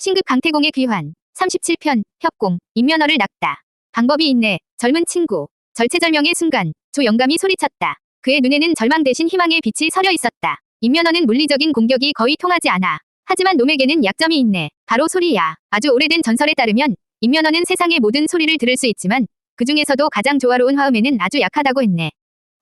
신급 강태공의 귀환. 37편, 협공, 인면허를 낚다. 방법이 있네. 젊은 친구. 절체절명의 순간, 조영감이 소리쳤다. 그의 눈에는 절망 대신 희망의 빛이 서려 있었다. 인면허는 물리적인 공격이 거의 통하지 않아. 하지만 놈에게는 약점이 있네. 바로 소리야. 아주 오래된 전설에 따르면, 인면허는 세상의 모든 소리를 들을 수 있지만, 그 중에서도 가장 조화로운 화음에는 아주 약하다고 했네.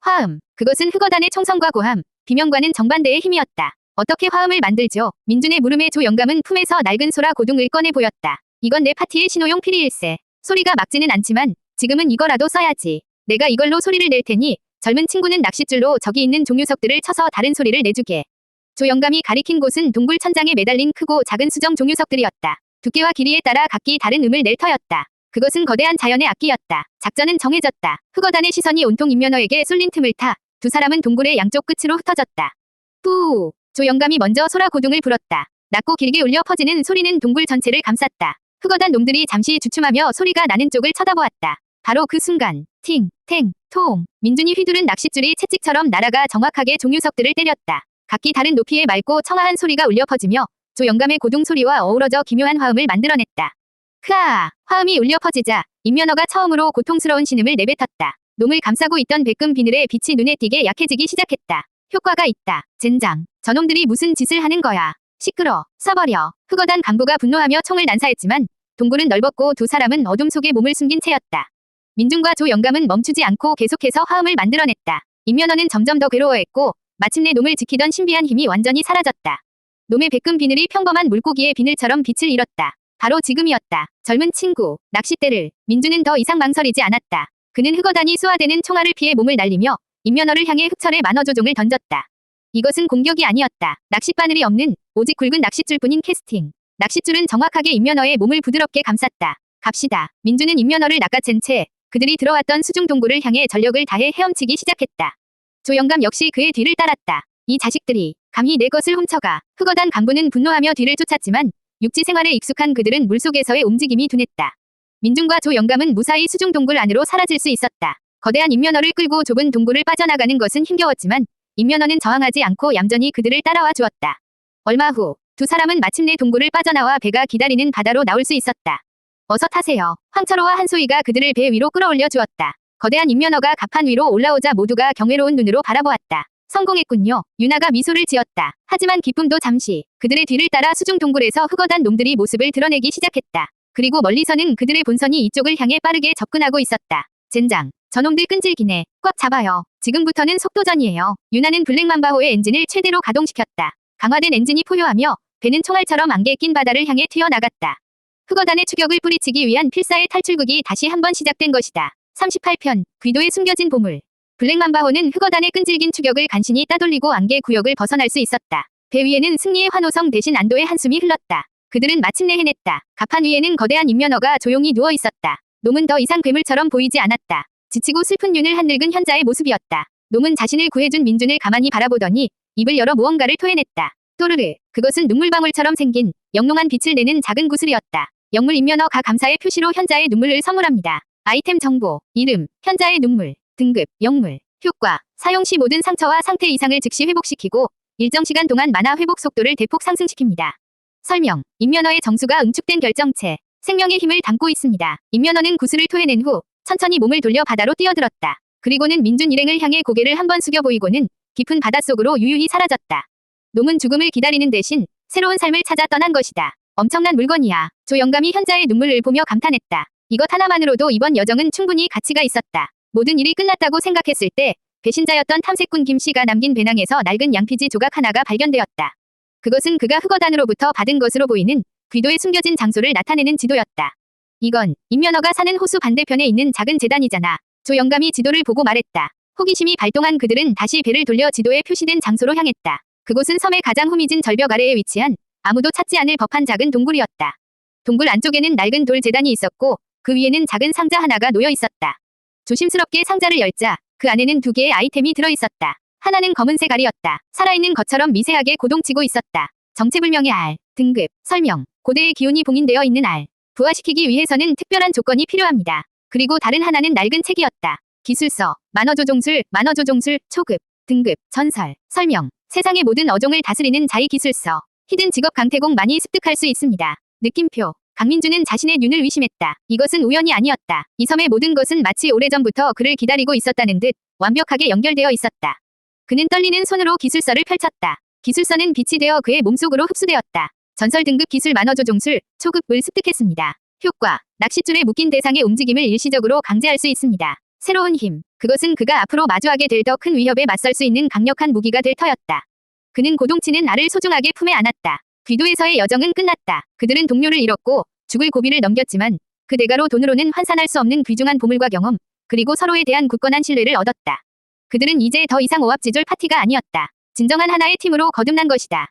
화음. 그것은 흑어단의 총성과 고함, 비명과는 정반대의 힘이었다. 어떻게 화음을 만들죠? 민준의 물음에 조 영감은 품에서 낡은 소라 고둥을 꺼내 보였다. 이건 내 파티의 신호용 피리일세. 소리가 막지는 않지만 지금은 이거라도 써야지. 내가 이걸로 소리를 낼 테니 젊은 친구는 낚싯줄로 저기 있는 종유석들을 쳐서 다른 소리를 내주게. 조 영감이 가리킨 곳은 동굴 천장에 매달린 크고 작은 수정 종유석들이었다. 두께와 길이에 따라 각기 다른 음을 낼 터였다. 그것은 거대한 자연의 악기였다. 작전은 정해졌다. 흑어단의 시선이 온통 인면허에게 쏠린 틈을 타 두 사람은 동굴의 양쪽 끝으로 흩어졌다. 푸 조영감이 먼저 소라 고둥을 불었다. 낮고 길게 울려 퍼지는 소리는 동굴 전체를 감쌌다. 흑어단 놈들이 잠시 주춤하며 소리가 나는 쪽을 쳐다보았다. 바로 그 순간 팅, 탱, 통 민준이 휘두른 낚싯줄이 채찍처럼 날아가 정확하게 종유석들을 때렸다. 각기 다른 높이의 맑고 청아한 소리가 울려 퍼지며 조영감의 고동 소리와 어우러져 기묘한 화음을 만들어냈다. 크아! 화음이 울려 퍼지자 임면허가 처음으로 고통스러운 신음을 내뱉었다. 놈을 감싸고 있던 백금 비늘에 빛이 눈에 띄게 약해지기 시작했다. 효과가 있다. 젠장. 저놈들이 무슨 짓을 하는 거야. 시끄러. 쏴버려. 흑어단 간부가 분노하며 총을 난사했지만 동굴은 넓었고 두 사람은 어둠 속에 몸을 숨긴 채였다. 민중과 조 영감은 멈추지 않고 계속해서 화음을 만들어냈다. 임면허는 점점 더 괴로워했고 마침내 놈을 지키던 신비한 힘이 완전히 사라졌다. 놈의 백금 비늘이 평범한 물고기의 비늘처럼 빛을 잃었다. 바로 지금이었다. 젊은 친구, 낚싯대를. 민주는 더 이상 망설이지 않았다. 그는 흑어단이 쏘아대는 총알을 피해 몸을 날리며 인면허를 향해 흑철의 만어조종을 던졌다. 이것은 공격이 아니었다. 낚싯바늘이 없는 오직 굵은 낚싯줄 뿐인 캐스팅. 낚싯줄은 정확하게 인면허의 몸을 부드럽게 감쌌다. 갑시다. 민주는 인면허를 낚아챈 채 그들이 들어왔던 수중 동굴을 향해 전력을 다해 헤엄치기 시작했다. 조영감 역시 그의 뒤를 따랐다. 이 자식들이 감히 내 것을 훔쳐가. 흑어단 간부는 분노하며 뒤를 쫓았지만 육지 생활에 익숙한 그들은 물속에서의 움직임이 둔했다. 민중과 조영감은 무사히 수중 동굴 안으로 사라질 수 있었다. 거대한 인면허를 끌고 좁은 동굴을 빠져나가는 것은 힘겨웠지만 인면허는 저항하지 않고 얌전히 그들을 따라와 주었다. 얼마 후 두 사람은 마침내 동굴을 빠져나와 배가 기다리는 바다로 나올 수 있었다. 어서 타세요. 황철호와 한소희가 그들을 배 위로 끌어올려 주었다. 거대한 인면허가 갑판 위로 올라오자 모두가 경외로운 눈으로 바라보았다. 성공했군요. 유나가 미소를 지었다. 하지만 기쁨도 잠시. 그들의 뒤를 따라 수중 동굴에서 흑어단 놈들이 모습을 드러내기 시작했다. 그리고 멀리서는 그들의 본선이 이쪽을 향해 빠르게 접근하고 있었다. 젠장. 저놈들 끈질기네. 꽉 잡아요. 지금부터는 속도전이에요. 유나는 블랙맘바호의 엔진을 최대로 가동시켰다. 강화된 엔진이 포효하며 배는 총알처럼 안개에 낀 바다를 향해 튀어나갔다. 흑어단의 추격을 뿌리치기 위한 필사의 탈출극이 다시 한번 시작된 것이다. 38편 귀도에 숨겨진 보물 블랙맘바호는 흑어단의 끈질긴 추격을 간신히 따돌리고 안개 구역을 벗어날 수 있었다. 배 위에는 승리의 환호성 대신 안도의 한숨이 흘렀다. 그들은 마침내 해냈다. 갑판 위에는 거대한 인면허가 조용히 누워 있었다. 놈은 더 이상 괴물처럼 보이지 않았다. 지치고 슬픈 눈을 한 늙은 현자의 모습이었다. 놈은 자신을 구해준 민준을 가만히 바라보더니 입을 열어 무언가를 토해냈다. 또르르. 그것은 눈물방울처럼 생긴 영롱한 빛을 내는 작은 구슬이었다. 영물 인면허가 감사의 표시로 현자의 눈물을 선물합니다. 아이템 정보, 이름, 현자의 눈물, 등급, 영물, 효과, 사용 시 모든 상처와 상태 이상을 즉시 회복시키고 일정 시간 동안 만화 회복 속도를 대폭 상승시킵니다. 설명, 인면허의 정수가 응축된 결정체, 생명의 힘을 담고 있습니다. 인면허는 구슬을 토해낸 후 천천히 몸을 돌려 바다로 뛰어들었다. 그리고는 민준 일행을 향해 고개를 한번 숙여 보이고는 깊은 바닷속으로 유유히 사라졌다. 놈은 죽음을 기다리는 대신 새로운 삶을 찾아 떠난 것이다. 엄청난 물건이야. 조영감이 현자의 눈물을 보며 감탄했다. 이것 하나만으로도 이번 여정은 충분히 가치가 있었다. 모든 일이 끝났다고 생각했을 때 배신자였던 탐색꾼 김 씨가 남긴 배낭에서 낡은 양피지 조각 하나가 발견되었다. 그것은 그가 흑어단으로부터 받은 것으로 보이는 귀도에 숨겨진 장소를 나타내는 지도였다. 이건 임면허가 사는 호수 반대편에 있는 작은 재단이잖아. 조영감이 지도를 보고 말했다. 호기심이 발동한 그들은 다시 배를 돌려 지도에 표시된 장소로 향했다. 그곳은 섬의 가장 후미진 절벽 아래에 위치한 아무도 찾지 않을 법한 작은 동굴이었다. 동굴 안쪽에는 낡은 돌 재단이 있었고 그 위에는 작은 상자 하나가 놓여 있었다. 조심스럽게 상자를 열자 그 안에는 두 개의 아이템이 들어 있었다. 하나는 검은색 알이었다. 살아있는 것처럼 미세하게 고동치고 있었다. 정체불명의 알, 등급, 설명, 고대의 기운이 봉인되어 있는 알. 부화시키기 위해서는 특별한 조건이 필요합니다. 그리고 다른 하나는 낡은 책이었다. 기술서, 만어조종술, 만어조종술, 초급, 등급, 전설, 설명, 세상의 모든 어종을 다스리는 자의 기술서. 히든 직업 강태공 많이 습득할 수 있습니다. 느낌표. 강민주는 자신의 눈을 의심했다. 이것은 우연이 아니었다. 이 섬의 모든 것은 마치 오래전부터 그를 기다리고 있었다는 듯 완벽하게 연결되어 있었다. 그는 떨리는 손으로 기술서를 펼쳤다. 기술서는 빛이 되어 그의 몸속으로 흡수되었다. 전설 등급 기술 만화조 종술, 초급을 습득했습니다. 효과, 낚싯줄에 묶인 대상의 움직임을 일시적으로 강제할 수 있습니다. 새로운 힘, 그것은 그가 앞으로 마주하게 될 더 큰 위협에 맞설 수 있는 강력한 무기가 될 터였다. 그는 고동치는 알을 소중하게 품에 안았다. 귀도에서의 여정은 끝났다. 그들은 동료를 잃었고 죽을 고비를 넘겼지만 그 대가로 돈으로는 환산할 수 없는 귀중한 보물과 경험, 그리고 서로에 대한 굳건한 신뢰를 얻었다. 그들은 이제 더 이상 오합지졸 파티가 아니었다. 진정한 하나의 팀으로 거듭난 것이다.